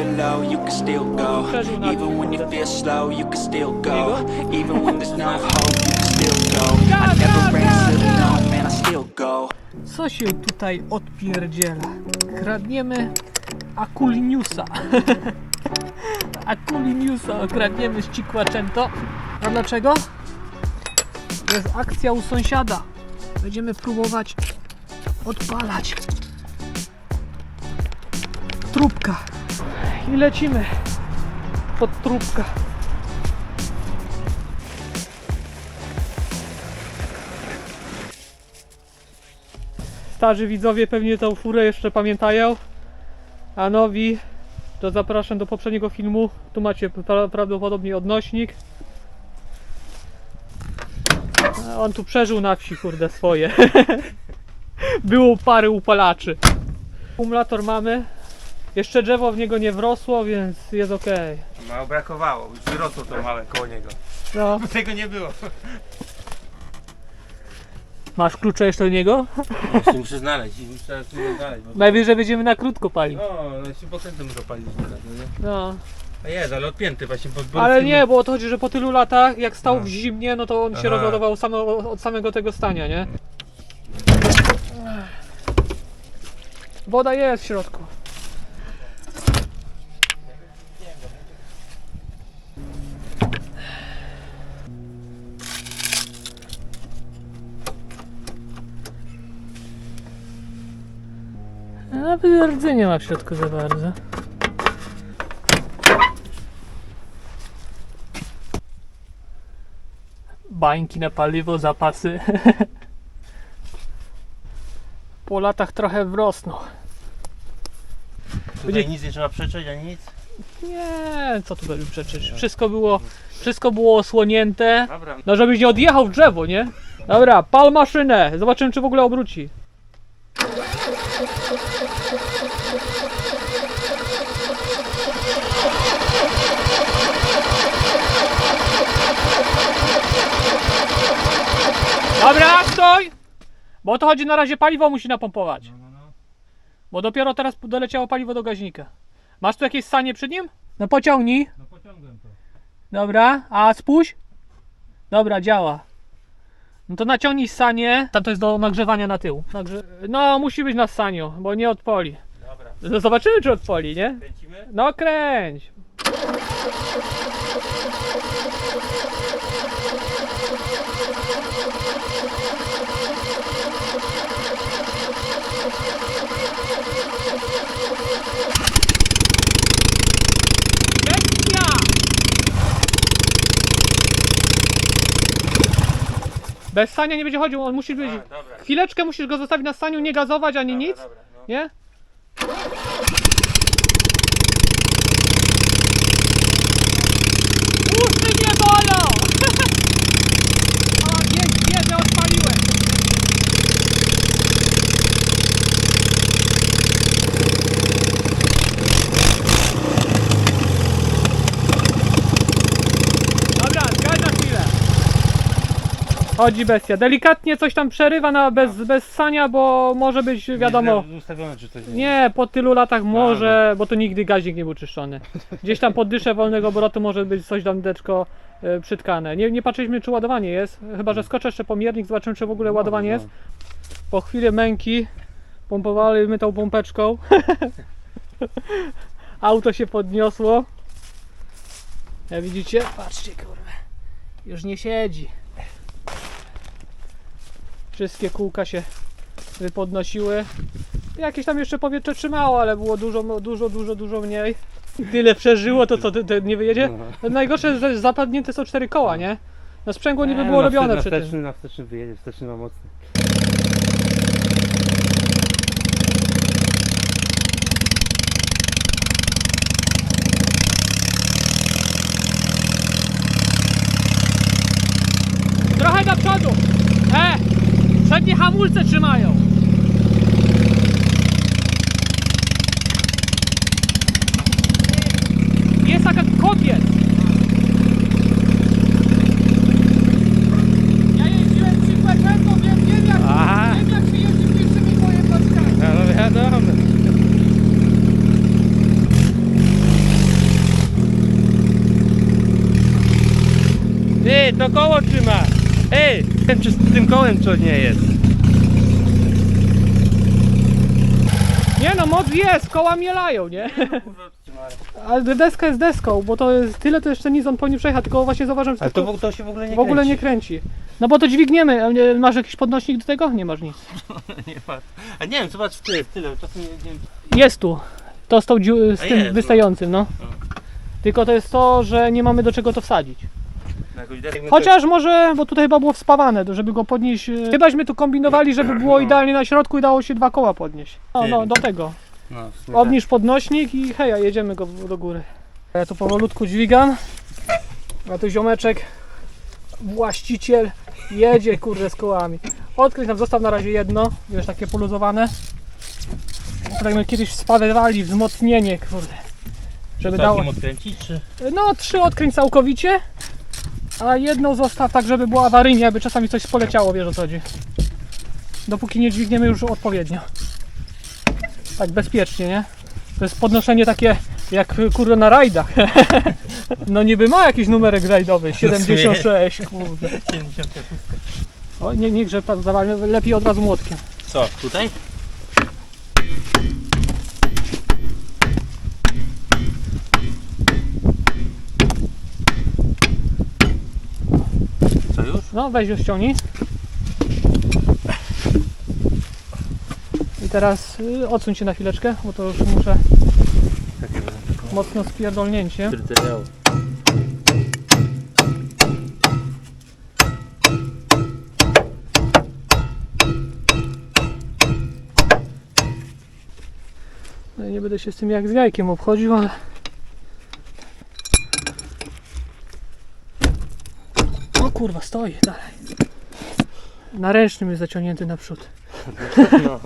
feel low, you can still go. Even when you feel slow, you can still go. Even when there's no hope, you can still go. I never to man, I still go. Co się tutaj odpierdziela? Kradniemy Akuliniusa. Akuliniusa kradniemy z Cikłaczęto. A dlaczego? Jest akcja u sąsiada. Będziemy próbować odpalać. Trubka. I lecimy pod trubka. Starzy widzowie pewnie tą furę jeszcze pamiętają, a nowi to zapraszam do poprzedniego filmu. Tu macie pra prawdopodobnie odnośnik. On tu przeżył na wsi, kurde, swoje. Było parę upalaczy. Akumulator mamy. Jeszcze drzewo w niego nie wrosło, więc jest ok. Mało brakowało, już wyrosło to małe koło niego. No. Tego nie było. Masz klucze jeszcze do niego? Jeszcze muszę znaleźć muszę teraz znaleźć. Bo... Najwyżej będziemy na krótko palić. No, no 100% muszę palić teraz, no nie? No. A jest, ale odpięty właśnie pod pod Ale nie, bo o to chodzi, że po tylu latach, jak stał No. w zimnie, no to on się Aha. rozładował samo, od samego tego stania, nie? Woda jest w środku. Nawet rdzenia ma w środku za bardzo. bańki na paliwo, zapasy. po latach trochę wrosną. Tutaj nic nie trzeba przeczyć, ani nic. Nie, co tu by przeczyć? Wszystko było, wszystko było osłonięte. Dobra. No żebyś nie odjechał w drzewo, nie? Dobra, pal maszynę. Zobaczymy czy w ogóle obróci. Dobra, stoj! Bo o to chodzi na razie paliwo musi napompować. No, no, no. Bo dopiero teraz doleciało paliwo do gaźnika. Masz tu jakieś sanie przy nim? No pociągnij. no pociągłem to. Dobra, a spuść? Dobra, działa. No to naciągnij sanie. Tam to jest do nagrzewania na tył. Nagrze... No, musi być na saniu, bo nie odpoli. Dobra. Zobaczymy, czy odpoli, nie? Kręcimy? No, kręć. Bestia! Bez sania nie będzie chodził, on musi być... A, dobra. Chwileczkę musisz go zostawić na staniu, nie gazować ani nic, Dobra, no. nie? Uszy nie bolą! O, jest, biedę odpaliłem. Dobra, zgadź na chwilę. Chodzi bestia. Delikatnie coś tam przerywa na bez, bez sania, bo może być wiadomo. Ustawione czy coś. Nie, po tylu latach może, bo to nigdy gaźnik nie był czyszczony. Gdzieś tam pod dyszę wolnego obrotu może być coś tam deczko e, przytkane. Nie, nie patrzyliśmy czy ładowanie jest, chyba że skoczę jeszcze pomiernik, zobaczymy czy w ogóle ładowanie jest. Po chwili męki pompowaliśmy tą pompeczką. Auto się podniosło. Jak widzicie, patrzcie kurwa, już nie siedzi. Wszystkie kółka się wypodnosiły. Jakieś tam jeszcze powietrze trzymało, ale było dużo, dużo, dużo, dużo mniej. Tyle przeżyło, to co, nie wyjedzie? Najgorsze, że zapadnięte są cztery koła, nie? No sprzęgło niby było robione na przy wsteczny, tym. Na wsteczny wyjedzie, wsteczny ma mocny. Trochę do przodu! E! Przednie hamulce trzymają. Jest taka kopiec. Ja jeździłem przy Peczenko, więc wiem jak, wiem jak się jeździ pierwszymi moje paczkami. No, no wiadomo. Ty, to koło trzyma. Ej! Wiem czy z tym kołem co nie jest. Nie no, moc jest, koła mielają, nie? Ale deska jest deską, bo to jest tyle, to jeszcze nic on powinien przejechać, tylko właśnie zauważam, że Ale to to, w- to się w ogóle nie w ogóle nie kręci. kręci. No bo to dźwigniemy, a nie- masz jakiś podnośnik do tego? Nie masz nic. nie ma. A nie wiem, zobacz w tyle, w tyle, czasem nie, nie. Jest tu, to z, tą, dziu- z A tym jest, no. wystającym, no. No. Tylko to jest to, że nie mamy do czego to wsadzić. Na jakąś deskę. Chociaż może, bo tutaj chyba było wspawane, żeby go podnieść. e, Chybaśmy tu kombinowali, żeby było No. idealnie na środku i dało się dwa koła podnieść. No, no, do tego. No, w sumie tak. Obniż podnośnik i heja, jedziemy go w- do góry. Ja tu powolutku dźwigam, a tu ziomeczek, właściciel, jedzie kurde z kołami. Odkryć nam zostaw na razie jedno, wiesz, takie poluzowane. Tak jak kiedyś spawywali wzmocnienie, kurde. Żeby dało. takim odkręcić, czy? No, trzy odkręć całkowicie, a jedną zostaw tak, żeby było awaryjnie, aby czasami coś poleciało, wiesz o co chodzi. Dopóki nie dźwigniemy już odpowiednio. Tak, bezpiecznie, nie? To jest podnoszenie takie jak kurde na rajdach. No niby ma jakiś numerek rajdowy, 76, kurde. 76. O, nie, lepiej od razu młotkiem. Co, tutaj? Co już? No, weź go ściągnij. I teraz y, odsuń się na chwileczkę, bo to już muszę mocno spierdolnięcie. No i nie będę się z tym jak z jajkiem obchodził, ale... kurwa, stoi dalej. Na ręcznym jest zaciągnięty naprzód.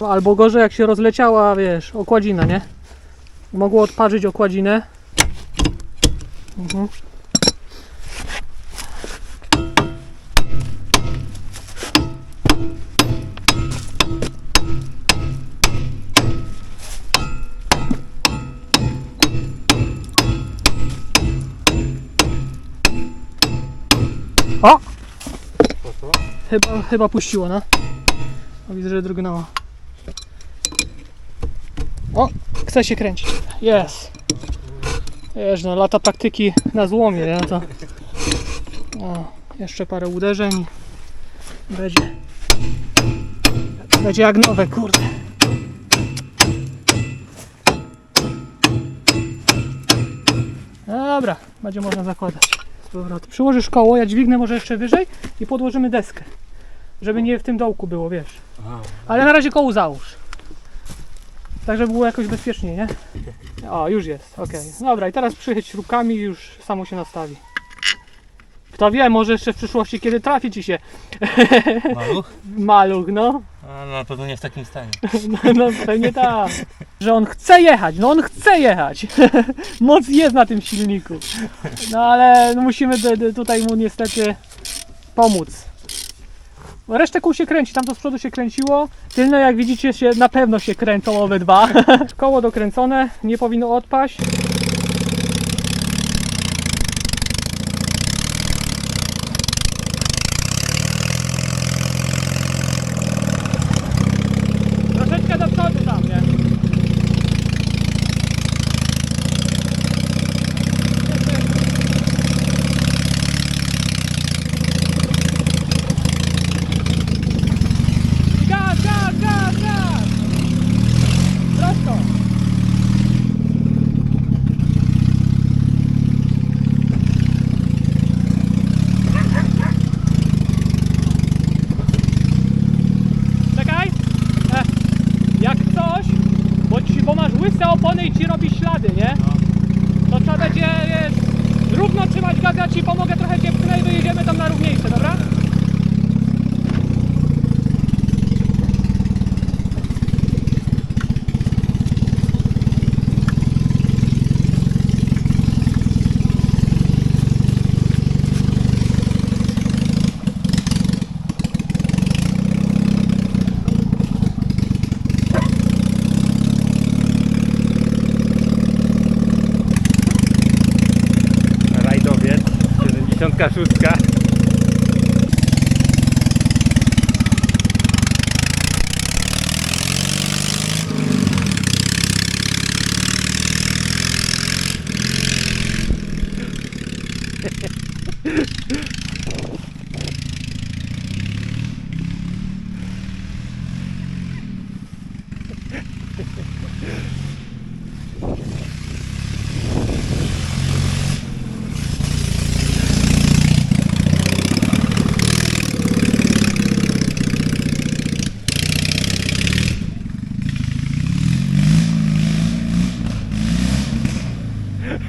No. Albo gorzej jak się rozleciała, wiesz, okładzina, nie? Mogło odparzyć okładzinę. Mhm. O! Chyba, chyba puściło, no. O, widzę, że drgnęło. O, chce się kręcić. Jest. Wiesz, no lata praktyki na złomie, nie? To... O, jeszcze parę uderzeń. Będzie. Będzie jak nowe, kurde. No Dobra, będzie można zakładać z powrotem. Przyłożysz koło, ja dźwignę może jeszcze wyżej i podłożymy deskę. Żeby nie w tym dołku było, wiesz. Ale na razie koło załóż. Tak, żeby było jakoś bezpiecznie, nie? O, już jest, okej. Dobra, i teraz przychyć śrubkami i już samo się nastawi. Kto wie, może jeszcze w przyszłości, kiedy trafi ci się Maluch? maluch, no. No na pewno nie w takim stanie. No, no pewnie tak. Że on chce jechać, no on chce jechać. Moc jest na tym silniku. No ale no, musimy tutaj mu niestety pomóc. Resztę kół się kręci, tam to z przodu się kręciło. Tylne jak widzicie się na pewno się kręcą obydwa. Koło dokręcone, nie powinno odpaść. Troszeczkę do przodu tam, nie? Gaz, gaz, gaz, gaz! Prosto! Czekaj! E, jak coś, bo, ci, bo masz łyse opony i ci robi ślady, nie? To trzeba będzie, wiesz, równo trzymać gaz, ja ci pomogę trochę cię pchnę i wyjedziemy tam na równiejsze, dobra? Rajdowiec, 76.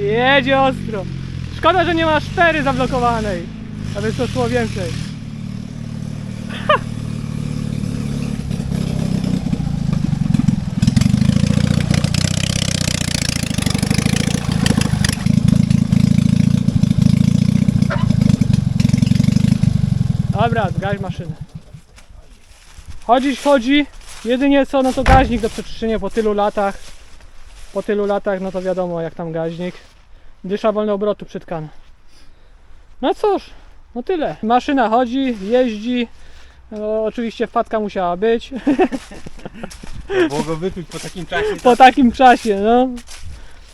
Jedzie ostro. Szkoda, że nie ma szpery zablokowanej. Aby to szło więcej. Dobra, zgaś maszynę. Chodzić chodzi. Jedynie co, no to gaźnik do przeczyszczenia po tylu latach. Po tylu latach, no to wiadomo jak tam gaźnik. Dysza wolne obrotu przytkana. No cóż, no tyle. Maszyna chodzi, jeździ. No, oczywiście wpadka musiała być go wyczuć po takim czasie. po takim czasie, no.